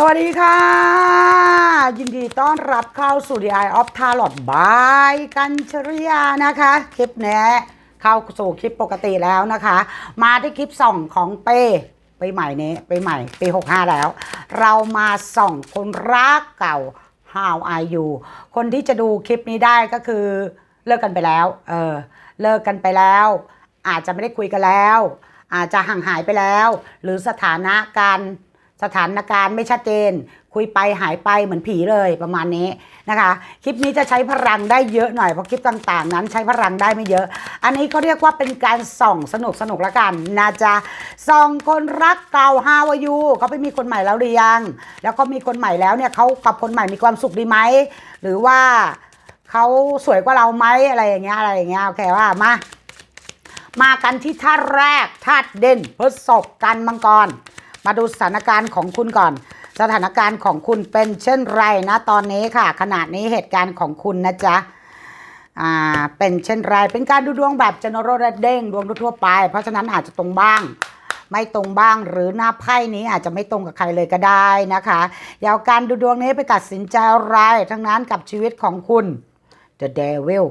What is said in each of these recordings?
สวัสดีค่ะ ยินดีต้อนรับเข้าสู่ The Eye of Tarot by กัญชริยานะคะ คลิปนี้เข้าสู่คลิปปกติแล้วนะคะ มาที่คลิปส่องของเป้ปีใหม่นี้ไปใหม่ปี 65 แล้ว เรามาส่องคนรักเก่า How are you คนที่จะดูคลิปนี้ได้ก็คือเลิกกันไปแล้ว เออ เลิกกันไปแล้ว อาจจะไม่ได้คุยกันแล้ว อาจจะห่างหายไปแล้ว หรือสถานะการ สถานการณ์ไม่ชัดเจน คุยไปหายไปเหมือนผีเลยประมาณนี้นะคะ คลิปนี้จะใช้พลังได้เยอะหน่อยเพราะคลิปต่างๆ นั้นใช้พลังได้ไม่เยอะ อันนี้เขาเรียกว่าเป็นการส่องสนุกสนุกละกันนะจ๊ะส่องคนรักเก่าฮาวายูเขาไปมีคนใหม่แล้วหรือยัง แล้วก็มีคนใหม่แล้วเนี่ยเขากับคนใหม่มีความสุขดีไหมหรือว่าเขาสวยกว่าเราไหมอะไรอย่างเงี้ยอะไรอย่างเงี้ยโอเคว่ามามากันที่ท่าแรกธาตุเด่นพฤษภกันมังกร มาดูสถานการณ์ของคุณก่อน สถานการณ์ของคุณเป็นเช่นไรนะตอนนี้ค่ะ ขณะนี้เหตุการณ์ของคุณนะจ๊ะอ่าเป็นเช่นไรเป็นการดูดวงแบบ general reading ดวงทั่วไป เพราะฉะนั้นอาจจะตรงบ้างไม่ตรงบ้างหรือหน้าไพ่นี้อาจจะไม่ตรงกับใครเลยก็ได้นะคะอย่าวการดูดวงนี้ไปตัดสินใจอะไรทั้งนั้นกับชีวิตของคุณ The Devil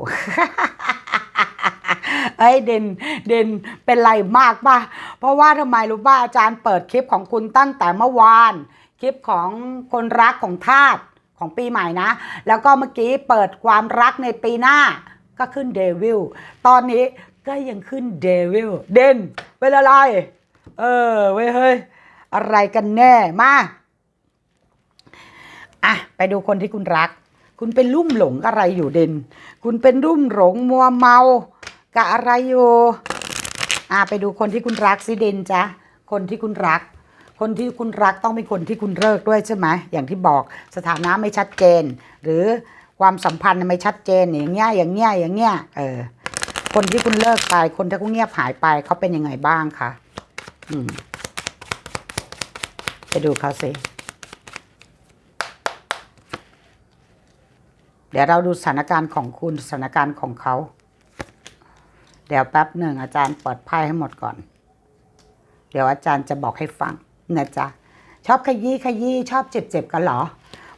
เอ้ยเด่นเด่นเป็นไรมากป่ะ เพราะว่าทำไมรู้ป่ะอาจารย์เปิดคลิปของคุณตั้งแต่เมื่อวาน คลิปของคนรักของทาสของปีใหม่นะ แล้วก็เมื่อกี้เปิดความรักในปีหน้าก็ขึ้นเดวิลตอนนี้ก็ยังขึ้นเดวิลเด่นเป็นอะไร เออเว้ยเฮ้ยอะไรกันแน่มาอะไปดูคนที่คุณรัก คุณเป็นลุ่มหลงอะไรอยู่เด่น คุณเป็นรุ่มหลงมัวเมา กับอะไรอยู่อะไปดูคนที่คุณรักสิเดนจ้ะคนที่คุณรัก คนที่คุณรักต้องเป็นคนที่คุณเลิกด้วยใช่ไหมอย่างที่บอกสถานะไม่ชัดเจน หรือความสัมพันธ์ไม่ชัดเจนอย่างเงี้ยอย่างเงี้ยอย่างเงี้ยเออคนที่คุณเลิกไป คนที่คุณเงียบหายไปเขาเป็นยังไงบ้างคะอืมไปดูเขาสิเดี๋ยวเราดูสถานการณ์ของคุณสถานการณ์ของเขา เดี๋ยวแป๊บหนึ่งอาจารย์เปิดไพ่ให้หมดก่อน เดี๋ยวอาจารย์จะบอกให้ฟังนะจ๊ะชอบขยี้ขยี้ชอบเจ็บเจ็บกันเหรอ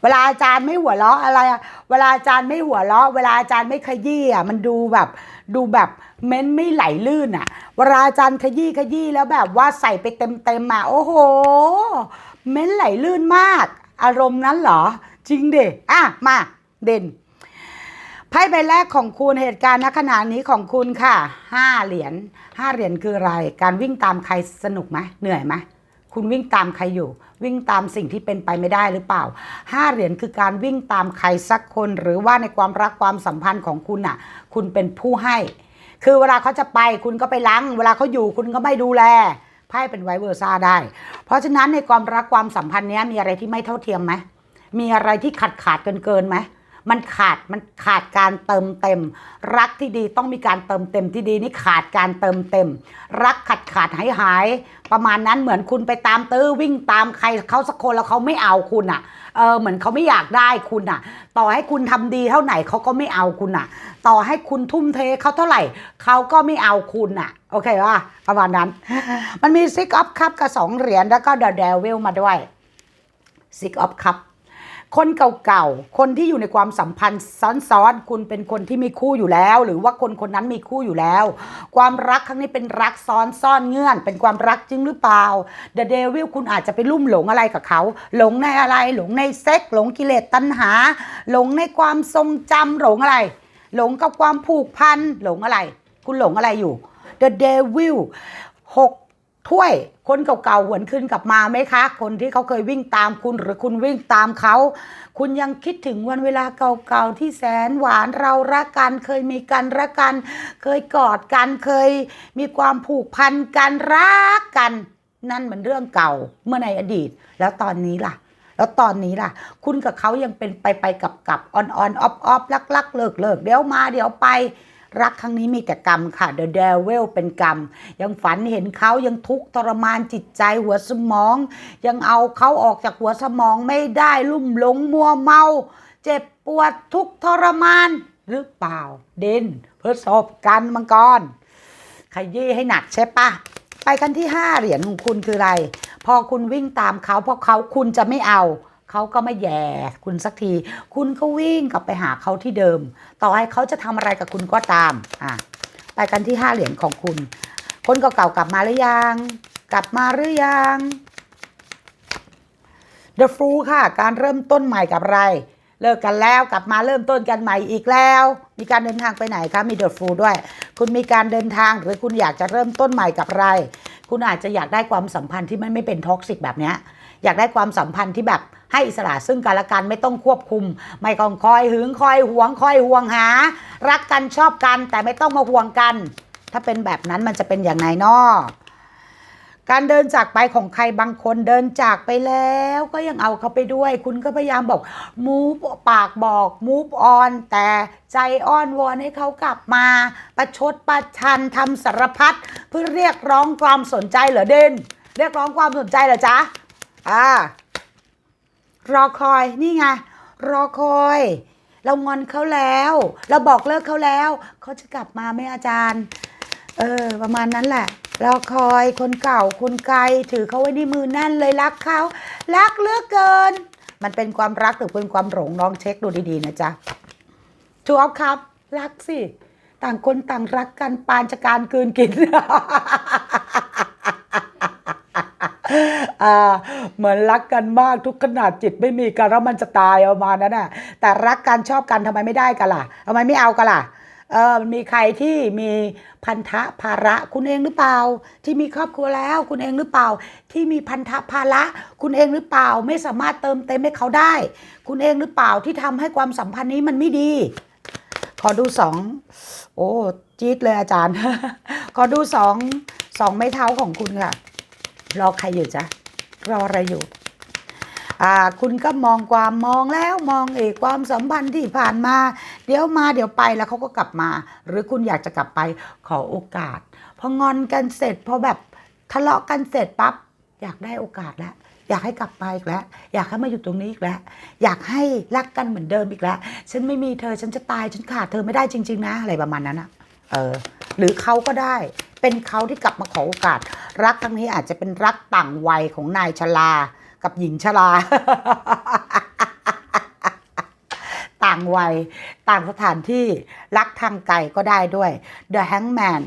เวลาอาจารย์ไม่หัวเราะอะไรอะเวลาอาจารย์ไม่หัวเราะเวลาอาจารย์ไม่ขยี้อะมันดูแบบ ดูแบบเม้นไม่ไหลลื่นอะเวลาอาจารย์ขยี้ขยี้แล้วแบบว่าใส่ไปเต็มเต็มๆอะโอ้โห เม้นไหลลื่นมาก อารมณ์นั้นเหรอ จริงเด็อะมาเด่น ไพ่ใบแรกของคุณเหตุการณ์ณขณะนี้ของคุณค่ะห้าเหรียญห้าเหรียญคืออะไร การวิ่งตามใครสนุกไหมเหนื่อยไหมคุณวิ่งตามใครอยู่ วิ่งตามสิ่งที่เป็นไปไม่ได้หรือเปล่าห้าเหรียญคือการวิ่งตามใครสักคน หรือว่าในความรักความสัมพันธ์ของคุณน่ะ คุณเป็นผู้ให้ คือเวลาเขาจะไปคุณก็ไปล้างเวลาเขาอยู่คุณก็ไม่ดูแลไพ่เป็นไวเวอร์ซ่าได้ เพราะฉะนั้นในความรักความสัมพันธ์นี้มีอะไรที่ไม่เท่าเทียมไหมมีอะไรที่ขาดขาดเกินเกินไหม มันขาดมันขาดการเติมเต็ม รักที่ดีต้องมีการเติมเต็มที่ดีนี่ขาดการเติมเต็ม รักขาดขาดหายหายประมาณนั้นเหมือนคุณไปตามตื้อวิ่งตามใครเขาสักคนแล้วเขาไม่เอาคุณอะเออเหมือนเขาไม่อยากได้คุณอะ ต่อให้คุณทำดีเท่าไหนเขาก็ไม่เอาคุณอะ ต่อให้คุณทุ่มเทเขาเท่าไหร่เขาก็ไม่เอาคุณอะ โอเคป่ะประมาณนั้น มันมีซิกออฟคัพกับสองเหรียญแล้วก็เดอะเดวิลมาด้วยซิกออฟคัพ คนเก่าๆ คนที่อยู่ในความสัมพันธ์ซ้อนๆ คุณเป็นคนที่มีคู่อยู่แล้ว หรือว่าคนคนนั้นมีคู่อยู่แล้ว ความรักครั้งนี้เป็นรักซ้อนซ่อนเงื่อน เป็นความรักจริงหรือเปล่า The Devil คุณอาจจะไปลุ่มหลงอะไรกับเขา หลงในอะไร หลงในเซ็ก หลงกิเลสตัณหา หลงในความทรงจำหลงอะไร หลงกับความผูกพัน หลงอะไร คุณหลงอะไรอยู่ The Devil หก ถ้วย คนเก่าๆหวนคืนกลับมาไหมคะ คนที่เขาเคยวิ่งตามคุณหรือคุณวิ่งตามเขา คุณยังคิดถึงวันเวลาเก่าๆที่แสนหวานเรารักกันเคยมีกันรักกัน เคยกอดกันเคยมีความผูกพันกันรักกัน นั่นมันเรื่องเก่าเมื่อในอดีต แล้วตอนนี้ล่ะแล้วตอนนี้ล่ะ คุณกับเขายังเป็นไปไปกับกับออนออนออฟออฟลักลักเลิกเลิกเดี๋ยวมาเดี๋ยวไป รักครั้งนี้มีแต่กรรมค่ะ The Devil เป็นกรรม ยังฝันเห็นเขายังทุกข์ทรมานจิตใจหัวสมอง ยังเอาเขาออกจากหัวสมองไม่ได้ลุ่มหลงมัวเมา เจ็บปวดทุกข์ทรมานหรือเปล่า เด่นเพื่อสอบกันมังกรขยี้ให้หนักใช่ปะไปกันที่ 5 เหรียญของคุณคืออะไร พอคุณวิ่งตามเขาเพราะเขาคุณจะไม่เอา เขาก็ไม่แย่คุณสักที คุณก็วิ่งกลับไปหาเขาที่เดิม ต่อให้เขาจะทำอะไรกับคุณก็ตามอะไปกันที่ห้าเหรียญของคุณ คนเก่าๆกลับมาหรือยัง กลับมาหรือยัง The Fool ค่ะ การเริ่มต้นใหม่กับอะไร เลิกกันแล้วกลับมาเริ่มต้นกันใหม่อีกแล้ว มีการเดินทางไปไหนคะมี The Fool ด้วย คุณมีการเดินทางหรือคุณอยากจะเริ่มต้นใหม่กับอะไร คุณอาจจะอยากได้ความสัมพันธ์ที่มันไม่เป็นท็อกซิกแบบเนี้ย อยากได้ความสัมพันธ์ที่แบบให้อิสระซึ่งกันและกันไม่ต้องควบคุม ไม่ต้องคอยหึงคอยหวงคอยห่วงหา รักกันชอบกันแต่ไม่ต้องมาห่วงกัน ถ้าเป็นแบบนั้นมันจะเป็นอย่างไรนอการเดินจากไปของใครบางคนเดินจากไปแล้วก็ยังเอาเขาไปด้วย คุณก็พยายามบอก move ปากบอก move on แต่ใจอ้อนวอนให้เขากลับมา ประชดประชันทำสารพัดเพื่อเรียกร้องความสนใจเหรอเด่นเรียกร้องความสนใจเหรอจ๊ะ อ่ารอคอยนี่ไงรอคอย เรางอนเขาแล้ว เราบอกเลิกเขาแล้วเขาจะกลับมาไหมอาจารย์ เออ ประมาณนั้นแหละรอคอยคนเก่าคนไกล ถือเขาไว้ในมือแน่นเลยรักเขารักเลือกเกิน มันเป็นความรักหรือเป็นความหลงลองเช็คดูดีๆนะจ๊ะทูออฟครับ รักสิ ต่างคนต่างรักกันปานจะการกลืนกิน เหมือนรักกันมากทุกขนาดจิตไม่มีกันแล้วมันจะตายเอามานั้นน่ะ แต่รักกันชอบกันทำไมไม่ได้กันล่ะทำไมไม่เอากันล่ะเออมันมีใครที่มีพันธะภาระคุณเองหรือเปล่า ที่มีครอบครัวแล้ว คุณเองหรือเปล่า ที่มีพันธะภาระคุณเองหรือเปล่า ไม่สามารถเติมเต็มให้เขาได้ คุณเองหรือเปล่าที่ทำให้ความสัมพันธ์นี้มันไม่ดี ขอดูสองโอ้จี๊ดเลยอาจารย์ ขอดูสองสองไม้เท้าของคุณค่ะ รอใครอยู่จ๊ะรออะไรอยู่อ่าคุณก็มองความมองแล้วมองเอกความสัมพันธ์ที่ผ่านมา เดี๋ยวมาเดี๋ยวไปแล้วเขาก็กลับมา หรือคุณอยากจะกลับไปขอโอกาส พองอนกันเสร็จพอแบบทะเลาะกันเสร็จปั๊บอยากได้โอกาสแล้วอยากให้กลับมาอีกแล้ว อยากให้มาอยู่ตรงนี้อีกแล้ว อยากให้รักกันเหมือนเดิมอีกแล้ว ฉันไม่มีเธอฉันจะตายฉันขาดเธอไม่ได้จริง ๆ นะ อะไรประมาณนั้นอะเออ หรือเขาก็ได้ เป็นเขาที่กลับมาขอโอกาส รักครั้งนี้อาจจะเป็นรักต่างวัยของนายชลา กับหญิงชลา ต่างวัย ต่างสถานที่รักทางไกลก็ได้ด้วย The Hangman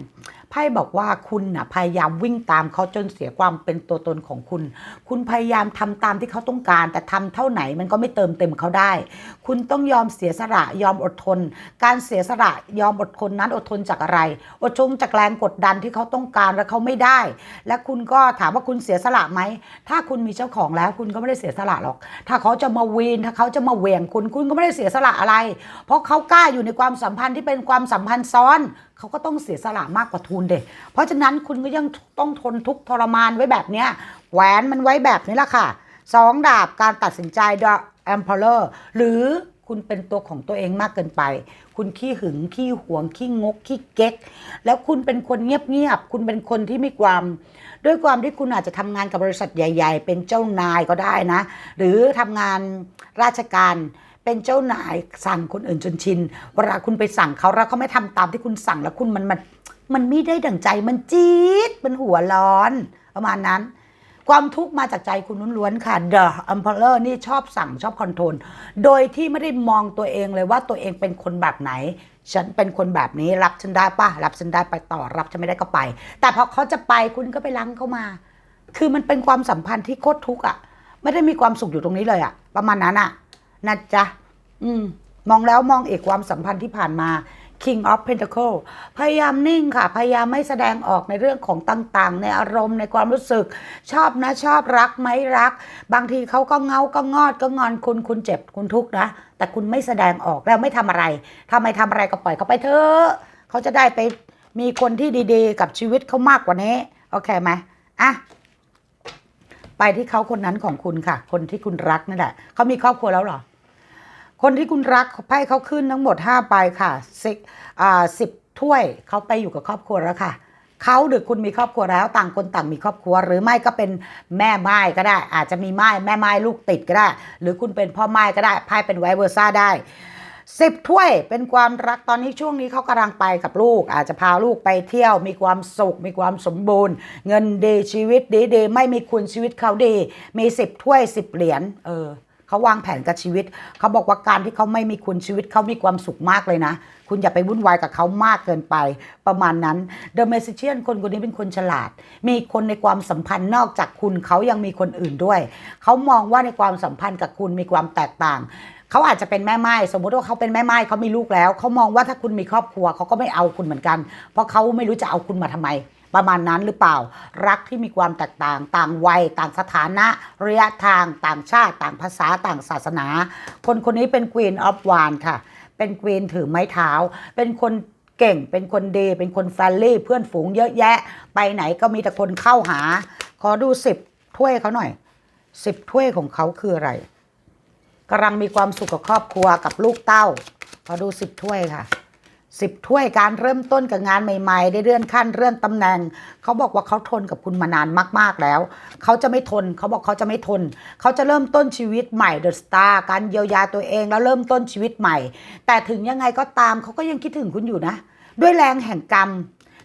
ไพ่บอกว่าคุณนะพยายามวิ่งตามเขาจนเสียความเป็นตัวตนของคุณ คุณพยายามทำตามที่เขาต้องการ แต่ทำเท่าไหนมันก็ไม่เติมเต็มเขาได้ คุณต้องยอมเสียสละยอมอดทน การเสียสละยอมอดทนนั้นอดทนจากอะไร อดทนจากแรงกดดันที่เขาต้องการและเขาไม่ได้ และคุณก็ถามว่าคุณเสียสละไหมถ้าคุณมีเจ้าของแล้ว คุณก็ไม่ได้เสียสละหรอก ถ้าเขาจะมาวีนถ้าเขาจะมาเหวี่ยงคุณคุณก็ไม่ได้เสียสละอะไร เพราะเขากล้าอยู่ในความสัมพันธ์ที่เป็นความสัมพันธ์ซ้อน เขาก็ต้องเสียสละมากกว่าทุนเด็เพราะฉะนั้นคุณก็ยังต้องทนทุกทรมานไว้แบบเนี้ยแหวนมันไว้แบบนี้ละค่ะสองดาบการตัดสินใจ The Emperor หรือคุณเป็นตัวของตัวเองมากเกินไป คุณขี้หึง ขี้หวง ขี้งก ขี้เก๊ก แล้วคุณเป็นคนเงียบๆ คุณเป็นคนที่ไมีความ ด้วยความที่คุณอาจจะทำงานกับบริษัทใหญ่ ๆ เป็นเจ้านายก็ได้นะ หรือทำงานราชการ เป็นเจ้านายสั่งคนอื่นจนชิน เวลาคุณไปสั่งเขาแล้วเขาไม่ทำตามที่คุณสั่งแล้วคุณมันมันมันไม่ได้ดั่งใจมันจี๊ดมันหัวร้อน ประมาณนั้น ความทุกข์มาจากใจคุณล้วนๆค่ะ The Emperor นี่ชอบสั่งชอบคอนโทรลโดยที่ไม่ได้มองตัวเองเลยว่าตัวเองเป็นคนแบบไหน ฉันเป็นคนแบบนี้รับฉันได้ป่ะรับฉันได้ไปต่อรับฉันไม่ได้ก็ไป แต่พอเขาจะไปคุณก็ไปลังเข้ามา คือมันเป็นความสัมพันธ์ที่โคตรทุกข์อะ ไม่ได้มีความสุขอยู่ตรงนี้เลยอะ ประมาณนั้นอะ นะจ๊ะ อืม มองแล้วมองเอกความสัมพันธ์ที่ผ่านมา King of Pentacle พยายามนิ่งค่ะ พยายามไม่แสดงออกในเรื่องของต่างๆ ในอารมณ์ในความรู้สึก ชอบนะชอบรักไหมรัก บางทีเขาก็เงาก็งอดก็งอนคุณคุณเจ็บคุณทุกข์นะ แต่คุณไม่แสดงออกแล้วไม่ทำอะไรทำไมทำอะไรก็ปล่อยเขาไปเถอะเขาจะได้ไปมีคนที่ดีๆ กับชีวิตเขามากกว่านี้ โอเคไหมอะไปที่เขาคนนั้นของคุณค่ะ คนที่คุณรักนั่นแหละเขามีครอบครัวแล้วหรอ คนที่คุณรักไพ่เขาขึ้นทั้งหมด5ใบค่ะสิอ่าสิบถ้วยเขาไปอยู่กับครอบครัวแล้วค่ะเขาหรือคุณมีครอบครัวแล้วต่างคนต่างมีครอบครัว หรือไม่ก็เป็นแม่ไม้ก็ได้ อาจจะมีไม้แม่ไม้ลูกติดก็ได้ หรือคุณเป็นพ่อไม้ก็ได้ไพ่เป็นไวเวอร์ซ่าได้สิบถ้วยเป็นความรักตอนนี้ช่วงนี้เขากำลังไปกับลูก อาจจะพาลูกไปเที่ยวมีความสุข มีความสมบูรณ์ เงินดีชีวิตดีดีไม่มีคุณชีวิตเขาดี มีสิบถ้วยสิบเหรียญเออ เขาวางแผนกับชีวิต เขาบอกว่าการที่เขาไม่มีคุณชีวิตเขามีความสุขมากเลยนะ คุณอย่าไปวุ่นวายกับเขามากเกินไป ประมาณนั้นเดอะเมสเชียนคนคนนี้เป็นคนฉลาด มีคนในความสัมพันธ์นอกจากคุณเขายังมีคนอื่นด้วย เขามองว่าในความสัมพันธ์กับคุณมีความแตกต่างเขาอาจจะเป็นแม่ไม้สมมติว่าเขาเป็นแม่ไม้เขามีลูกแล้ว เขามองว่าถ้าคุณมีครอบครัวเขาก็ไม่เอาคุณเหมือนกัน เพราะเขาไม่รู้จะเอาคุณมาทำไม ประมาณนั้นหรือเปล่า รักที่มีความแตกต่าง ต่างวัย ต่างสถานะระยะทางต่างชาติ ต่างภาษาต่างศาสนา คนคนนี้เป็น Queen of w a n d ค่ะ เป็น Queen ถือไม้เท้า เป็นคนเก่ง เป็นคนดี เป็นคนแฟรนลี่ เพื่อนฝูงเยอะแยะ ไปไหนก็มีแต่คนเข้าหา ขอดูสิบถ้วยเขาหน่อยสิบถ้วยของเขาคืออะไรกำลังมีความสุขกับครอบครัวกับลูกเต้า ขอดูสิบถ้วยค่ะ สิบถ้วยการเริ่มต้นกับงานใหม่ ๆ ได้เลื่อนขั้นเลื่อนตำแหน่ง เขาบอกว่าเขาทนกับคุณมานานมากๆแล้ว เขาจะไม่ทน เขาบอกเขาจะไม่ทน เขาจะเริ่มต้นชีวิตใหม่เดอะสตาร์การเยียวยาตัวเองแล้วเริ่มต้นชีวิตใหม่ แต่ถึงยังไงก็ตามเขาก็ยังคิดถึงคุณอยู่นะ ด้วยแรงแห่งกรรม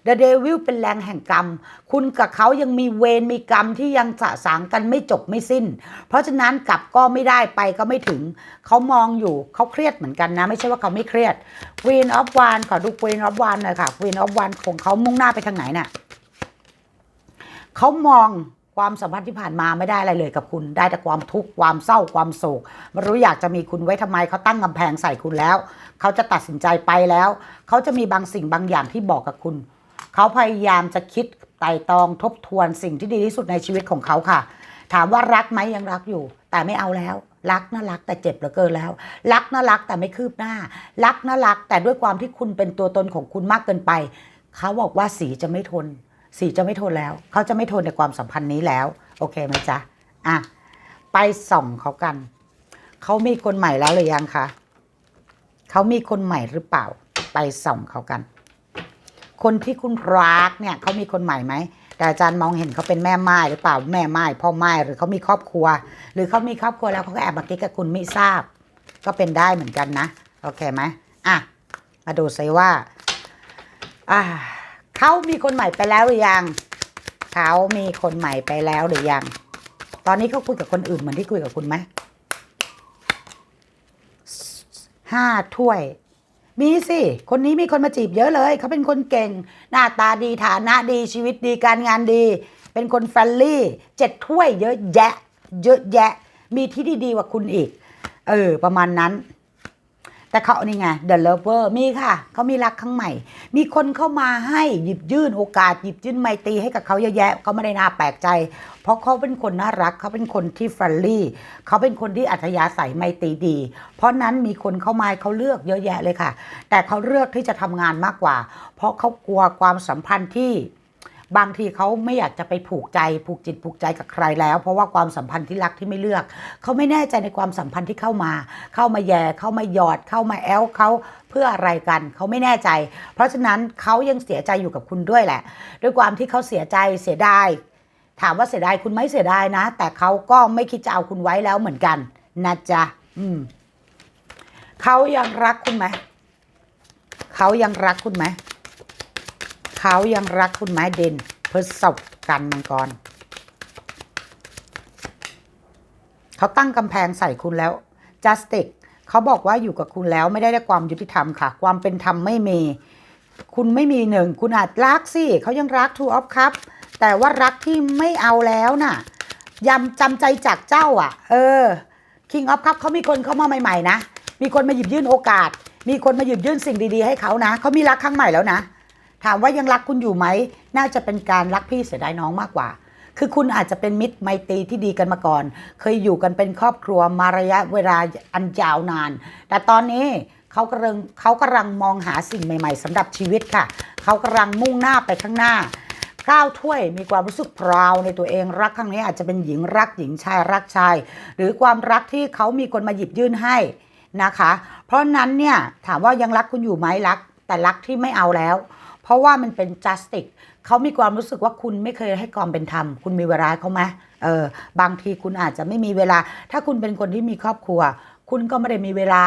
The Devil เป็นแรงแห่งกรรม คุณกับเขายังมีเวรมีกรรมที่ยังสะสางกันไม่จบไม่สิ้น เพราะฉะนั้นกลับก็ไม่ได้ไปก็ไม่ถึง เขามองอยู่เขาเครียดเหมือนกันนะ ไม่ใช่ว่าเขาไม่เครียด Queen of w a n ขอดู Queen of w a n หน่อยค่ะ Queen of w a n ของเขามุ่งหน้าไปทางไหนน่ะเขามองความสัมพันธ์ที่ผ่านมาไม่ได้อะไรเลยกับคุณ ได้แต่ความทุกข์ความเศร้าความโศกไม่รู้อยากจะมีคุณไว้ทำไมเขาตั้งกำแพงใส่คุณแล้ว เขาจะตัดสินใจไปแล้ว เขาจะมีบางสิ่งบางอย่างที่บอกกับคุณ เขาพยายามจะคิดไต่ตองทบทวนสิ่งที่ดีที่สุดในชีวิตของเขาค่ะ ถามว่ารักไหมยังรักอยู่ แต่ไม่เอาแล้ว รักน่ารักแต่เจ็บเหลือเกินแล้ว รักน่ารักแต่ไม่คืบหน้า รักน่ารัก แต่ด้วยความที่คุณเป็นตัวตนของคุณมากเกินไป เขาบอกว่าสีจะไม่ทน สีจะไม่ทนแล้ว เขาจะไม่ทนในความสัมพันธ์นี้แล้ว โอเคไหมจ๊ะอะไปส่องเขากัน เขามีคนใหม่แล้วหรือยังคะเขามีคนใหม่หรือเปล่า ไปส่องเขากัน คนที่คุณรักเนี่ยเขามีคนใหม่ไหมแต่อาจารย์มองเห็นเขาเป็นแม่ไม้หรือเปล่าแม่ไม้พ่อไม้หรือเขามีครอบครัว หรือเขามีครอบครัวแล้วเขาก็แอบมากิ๊กกับคุณไม่ทราบ ก็เป็นได้เหมือนกันนะโอเคไหมอะมาดูซิว่าอ่าเขามีคนใหม่ไปแล้วหรือยังเขามีคนใหม่ไปแล้วหรือยัง ตอนนี้เขาคุยกับคนอื่นเหมือนที่คุยกับคุณไหมห้าถ้วย มีสิ คนนี้มีคนมาจีบเยอะเลย เขาเป็นคนเก่ง หน้าตาดีฐานะดีชีวิตดีการงานดี เป็นคนแฟรนลี่เจ็ดถ้วยเยอะแยะ เยอะแยะ มีที่ดีๆกว่าคุณอีก เออ ประมาณนั้น แต่เขานี่ไง The Lover มีค่ะ เขามีรักครั้งใหม่ มีคนเข้ามาให้หยิบยื่นโอกาสหยิบยื่นไมตรีให้กับเขาเยอะแยะเขาไม่ได้น่าแปลกใจ เพราะเขาเป็นคนน่ารักเขาเป็นคนที่เฟรนลี่เขาเป็นคนที่อัธยาศัยไมตรีดี เพราะนั้นมีคนเข้ามาเขาเลือกเยอะแยะเลยค่ะ แต่เขาเลือกที่จะทำงานมากกว่า เพราะเขากลัวความสัมพันธ์ที่ บางทีเขาไม่อยากจะไปผูกใจ ผูกจิตผูกใจกับใครแล้ว เพราะว่าความสัมพันธ์ที่รักที่ไม่เลือก เขาไม่แน่ใจในความสัมพันธ์ที่เข้ามา เข้ามาแย่เข้ามาหยอดเข้ามาแอลเขาเพื่ออะไรกันเขาไม่แน่ใจ เพราะฉะนั้นเขายังเสียใจอยู่กับคุณด้วยแหละ ด้วยความที่เขาเสียใจเสียดายถามว่าเสียดายคุณไม่เสียดายนะ แต่เขาก็ไม่คิดจะเอาคุณไว้แล้วเหมือนกันนะจ๊ะอืมเขายังรักคุณไหมเขายังรักคุณไหม เขายังรักคุณไหมเด่นพฤษภกันมังกร เขาตั้งกำแพงใส่คุณแล้ว justice เขาบอกว่าอยู่กับคุณแล้วไม่ได้ได้ความยุติธรรมค่ะ ความเป็นธรรมไม่มี คุณไม่มีหนึ่ง คุณอาจรักสิเขายังรัก two of cup แต่ว่ารักที่ไม่เอาแล้วน่ะยำจำใจจากเจ้าอะ เออ King of Cup เขามีคนเข้ามาใหม่ๆนะ มีคนมาหยิบยื่นโอกาส มีคนมาหยิบยื่นสิ่งดีๆให้เขานะเขามีรักครั้งใหม่แล้วนะ ถามว่ายังรักคุณอยู่ไหม น่าจะเป็นการรักพี่เสียดายน้องมากกว่า คือคุณอาจจะเป็นมิตรไมตรีที่ดีกันมาก่อน เคยอยู่กันเป็นครอบครัวมาระยะเวลาอันยาวนาน แต่ตอนนี้เขากำลังเขากำลังมองหาสิ่งใหม่ ๆสำหรับชีวิตค่ะ เขากำลังมุ่งหน้าไปข้างหน้าก้าวถ้วยมีความรู้สึกพราวในตัวเองรักครั้งนี้อาจจะเป็นหญิงรักหญิงชายรักชาย หรือความรักที่เขามีคนมาหยิบยื่นให้นะคะ เพราะนั้นเนี่ยถามว่ายังรักคุณอยู่ไหมรัก แต่รักที่ไม่เอาแล้ว เพราะว่ามันเป็น justice เขามีความรู้สึกว่าคุณไม่เคยให้ความเป็นธรรม คุณมีเวลาเขาไหมเออบางทีคุณอาจจะไม่มีเวลา ถ้าคุณเป็นคนที่มีครอบครัว คุณก็ไม่ได้มีเวลา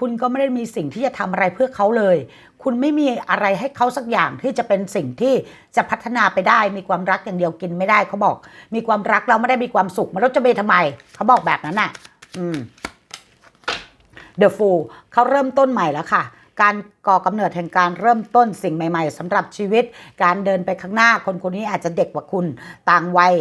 คุณก็ไม่ได้มีสิ่งที่จะทำอะไรเพื่อเขาเลย คุณไม่มีอะไรให้เขาสักอย่างที่จะเป็นสิ่งที่จะพัฒนาไปได้ มีความรักอย่างเดียวกินไม่ได้เขาบอก มีความรักเราไม่ได้มีความสุขมันเราจะเบทำไม เขาบอกแบบนั้นน่ะ อืม The Fool เขาเริ่มต้นใหม่แล้วค่ะ การก่อกำเนิดแห่งการเริ่มต้นสิ่งใหม่ ๆสำหรับชีวิต การเดินไปข้างหน้าคนคนนี้อาจจะเด็กกว่าคุณต่างวัย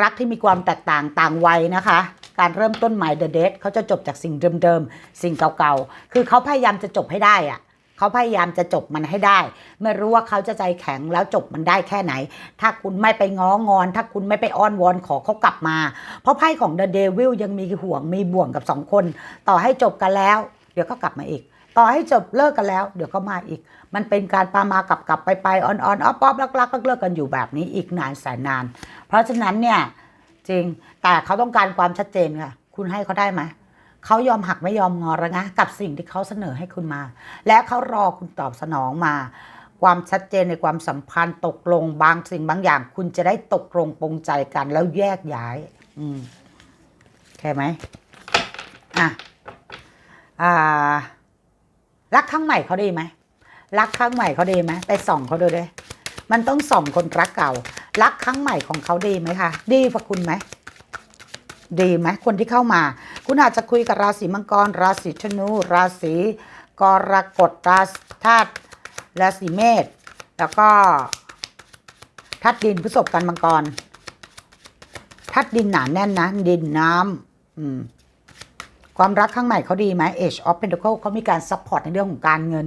รักที่มีความแตกต่างต่างวัยนะคะ การเริ่มต้นใหม่ The Dead เขาจะจบจากสิ่งเดิมๆสิ่งเก่าๆคือเขาพยายามจะจบให้ได้อะเขาพยายามจะจบมันให้ได้ ไม่รู้ว่าเขาจะใจแข็งแล้วจบมันได้แค่ไหน ถ้าคุณไม่ไปง้องอน ถ้าคุณไม่ไปอ้อนวอนขอเขากลับมา เพราะไพ่ของ The Devil ยังมีห่วงมีบ่วงกับสองคน ต่อให้จบกันแล้ว เดี๋ยวก็กลับมาอีก ต่อให้จบเลิกกันแล้ว เดี๋ยวก็มาอีก มันเป็นการปามากลับกลับไปไปออนออนออฟออฟลักลักเลิกกันอยู่แบบนี้อีกนานแสนนาน เพราะฉะนั้นเนี่ยจริงแต่เขาต้องการความชัดเจนค่ะ คุณให้เขาได้ไหมเขายอมหักไม่ยอมงอระงะกับสิ่งที่เขาเสนอให้คุณมา และเขารอคุณตอบสนองมา ความชัดเจนในความสัมพันธ์ตกลงบางสิ่งบางอย่าง คุณจะได้ตกลงปรงใจกันแล้วแยกย้าย อืมแค่ไหมอะอ่า รักครั้งใหม่เขาดีไหมรักครั้งใหม่เขาดีไหมไปส่องเขาดูเลยมันต้องส่องคนรักเก่า รักครั้งใหม่ของเขาดีไหมคะดีกว่าคุณไหมดีไหมคนที่เข้ามา คุณอาจจะคุยกับราศีมังกร ราศีธนู ราศีกรกฎราศีธาตุราศีเมษแล้วก็ธาตุดินพฤษภกันมังกรธาตุดินหนาแน่นนะดินน้ำอืม ความรักข้างใหม่เขาดีไหม Age of Pentacle เขามีการซัพพอร์ตในเรื่องของการเงิน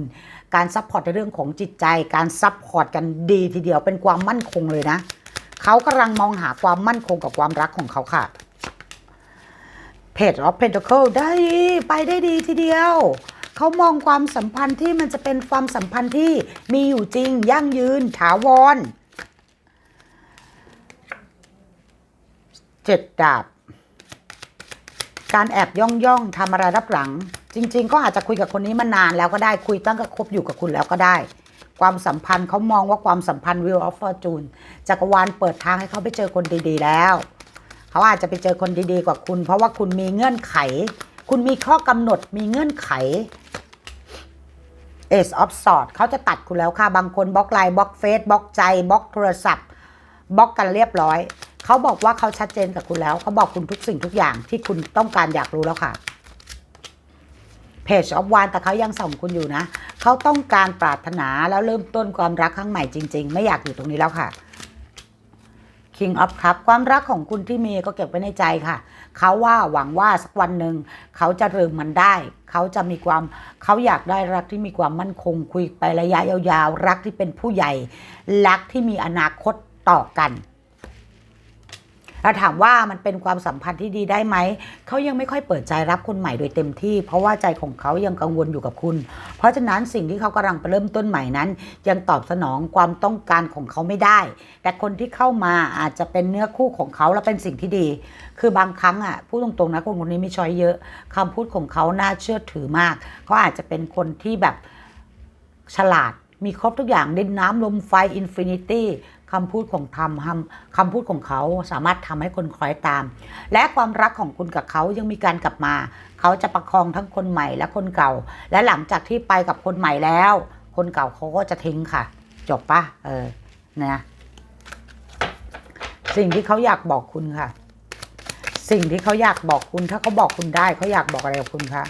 การซัพพอร์ตในเรื่องของจิตใจ การซัพพอร์ตกันดีทีเดียวเป็นความมั่นคงเลยนะ เขากำลังมองหาความมั่นคงกับความรักของเขาค่ะ Page of Pentacle ได้ไปได้ดีทีเดียว เขามองความสัมพันธ์ที่มันจะเป็นความสัมพันธ์ที่มีอยู่จริง ยั่งยืน ถาวรเจ็ดดาบ การแอบย่องย่องทำอะไรรับหลัง จริง ๆ ก็อาจจะคุยกับคนนี้มานานแล้วก็ได้คุยตั้งแต่คบอยู่กับคุณแล้วก็ได้ ความสัมพันธ์เขามองว่าความสัมพันธ์ Wheel of Fortune จักรวาลเปิดทางให้เขาไปเจอคนดีๆ แล้ว เขาอาจจะไปเจอคนดีๆ กว่าคุณ เพราะว่าคุณมีเงื่อนไข คุณมีข้อกำหนดมีเงื่อนไข Ace of Swords เขาจะตัดคุณแล้วค่ะ บางคนบล็อกไลน์บล็อกเฟซบล็อกใจบล็อกโทรศัพท์บล็อกกันเรียบร้อย เขาบอกว่าเขาชัดเจนกับคุณแล้ว เขาบอกคุณทุกสิ่งทุกอย่างที่คุณต้องการอยากรู้แล้วค่ะ Page of One แต่เขายังส่งคุณอยู่นะ เขาต้องการปรารถนาแล้วเริ่มต้นความรักครั้งใหม่จริง ๆ ไม่อยากอยู่ตรงนี้แล้วค่ะ King of Cup ความรักของคุณที่มีก็เก็บไว้ในใจค่ะ เขาว่าหวังว่าสักวันหนึ่งเขาจะลืมมันได้ เขาจะมีความเขาอยากได้รักที่มีความมั่นคง คุยไประยะยาวๆ รักที่เป็นผู้ใหญ่ รักที่มีอนาคตต่อกัน เราถามว่ามันเป็นความสัมพันธ์ที่ดีได้ไหม เขายังไม่ค่อยเปิดใจรับคนใหม่โดยเต็มที่ เพราะว่าใจของเขายังกังวลอยู่กับคุณ เพราะฉะนั้นสิ่งที่เขากำลังเริ่มต้นใหม่นั้น ยังตอบสนองความต้องการของเขาไม่ได้ แต่คนที่เข้ามาอาจจะเป็นเนื้อคู่ของเขาและเป็นสิ่งที่ดี คือบางครั้งอะพูดตรงๆนะคนคนนี้ไม่ช้อยเยอะคำพูดของเขาน่าเชื่อถือมากเขาอาจจะเป็นคนที่แบบฉลาดมีครบทุกอย่างดินน้ำลมไฟอินฟินิตี้ คำพูดของทำคำคำพูดของเขาสามารถทำให้คนคล้อยตาม และความรักของคุณกับเขายังมีการกลับมา เขาจะประคองทั้งคนใหม่และคนเก่า และหลังจากที่ไปกับคนใหม่แล้ว คนเก่าเขาก็จะทิ้งค่ะ จบปะเออนะสิ่งที่เขาอยากบอกคุณค่ะ สิ่งที่เขาอยากบอกคุณ ถ้าเขาบอกคุณได้เขาอยากบอกอะไรกับคุณคะ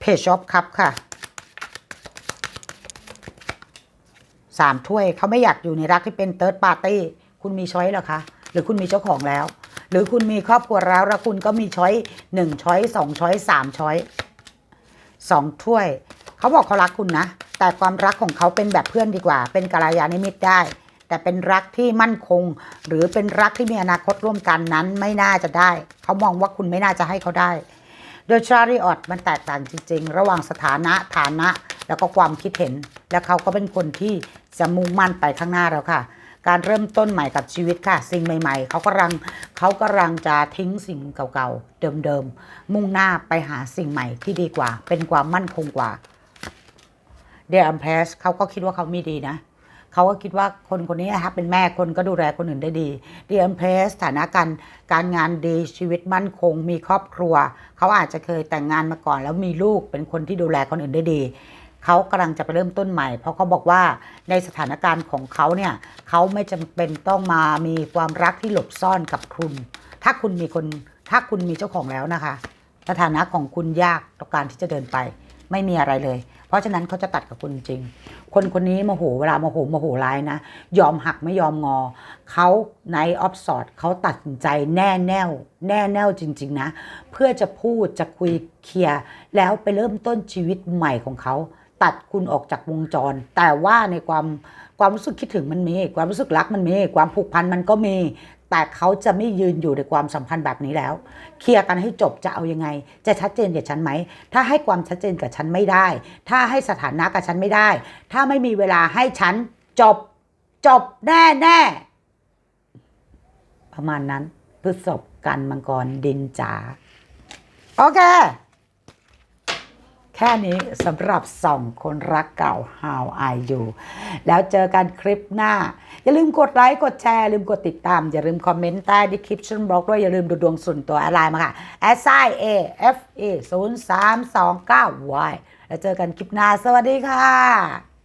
เพจช็อปครับค่ะ สามถ้วยเขาไม่อยากอยู่ในรักที่เป็นเติร์ดปาร์ตี้คุณมีช้อยหรอคะหรือคุณมีเจ้าของแล้ว หรือคุณมีครอบครัวแล้วแล้วคุณก็มีช้อยหนึ่งช้อยสองช้อยสามช้อยสองถ้วยเขาบอกเขารักคุณนะ แต่ความรักของเขาเป็นแบบเพื่อนดีกว่า เป็นกัลยาณมิตรได้ แต่เป็นรักที่มั่นคง หรือเป็นรักที่มีอนาคตร่วมกันนั้นไม่น่าจะได้ เขามองว่าคุณไม่น่าจะให้เขาได้ โดยชาริออตมันแตกต่างจริง ๆ ระหว่างสถานะฐานะ แล้วก็ความคิดเห็น และเขาก็เป็นคนที่ จะมุ่งมั่นไปข้างหน้าแล้วค่ะ การเริ่มต้นใหม่กับชีวิตค่ะ สิ่งใหม่ ๆ เขากำลังเขากำลังจะทิ้งสิ่งเก่าๆ เดิมๆ มุ่งหน้าไปหาสิ่งใหม่ที่ดีกว่า เป็นความมั่นคงกว่าเดอัมเพสเขาก็คิดว่าเขามีดีนะเขาก็คิดว่าคนคนนี้นะคะเป็นแม่คนก็ดูแลคนอื่นได้ดีเดีเอ็มเพลสฐานะการการงานดีชีวิตมั่นคง มีครอบครัว เขาอาจจะเคยแต่งงานมาก่อน แล้วมีลูกเป็นคนที่ดูแลคนอื่นได้ดี เขากำลังจะไปเริ่มต้นใหม่ เพราะเขาบอกว่าในสถานการณ์ของเขาเนี่ยเขาไม่จำเป็นต้องมามีความรักที่หลบซ่อนกับคุณ ถ้าคุณมีคนถ้าคุณมีเจ้าของแล้วนะคะ สถานะของคุณยากต่อการที่จะเดินไป ไม่มีอะไรเลย เพราะฉะนั้นเขาจะตัดกับคุณจริง คนคนนี้โมโหเวลาโมโหโมโหร้ายนะ ยอมหักไม่ยอมงอ เขาในออฟสอดเขาตัดสินใจแน่แน่วแน่แน่วจริง ๆ นะ เพื่อจะพูดจะคุยเคลียร์แล้วไปเริ่มต้นชีวิตใหม่ของเขา ตัดคุณออกจากวงจร แต่ว่าในความความรู้สึกคิดถึงมันมี ความรู้สึกรักมันมี ความผูกพันมันก็มี แต่เขาจะไม่ยืนอยู่ในความสัมพันธ์แบบนี้แล้ว เคลียร์กันให้จบจะเอายังไง จะชัดเจนกับฉันไหม ถ้าให้ความชัดเจนกับฉันไม่ได้ ถ้าให้สถานะกับฉันไม่ได้ ถ้าไม่มีเวลาให้ฉันจบจบแน่แน่ๆประมาณนั้นพฤษภกันมังกรดินจ๋าโอเค แค่นี้สำหรับสองคนรักเก่า How Are You แล้วเจอกันคลิปหน้า อย่าลืมกดไลค์กดแชร์ ลืมกดติดตาม อย่าลืมคอมเมนต์ใต้ดีคลิปชั่นบล็อกด้วย อย่าลืมดูดวงส่วนตัวอะไรมาค่ะ s i a f e 0 3 2 9 y แล้วเจอกันคลิปหน้า สวัสดีค่ะ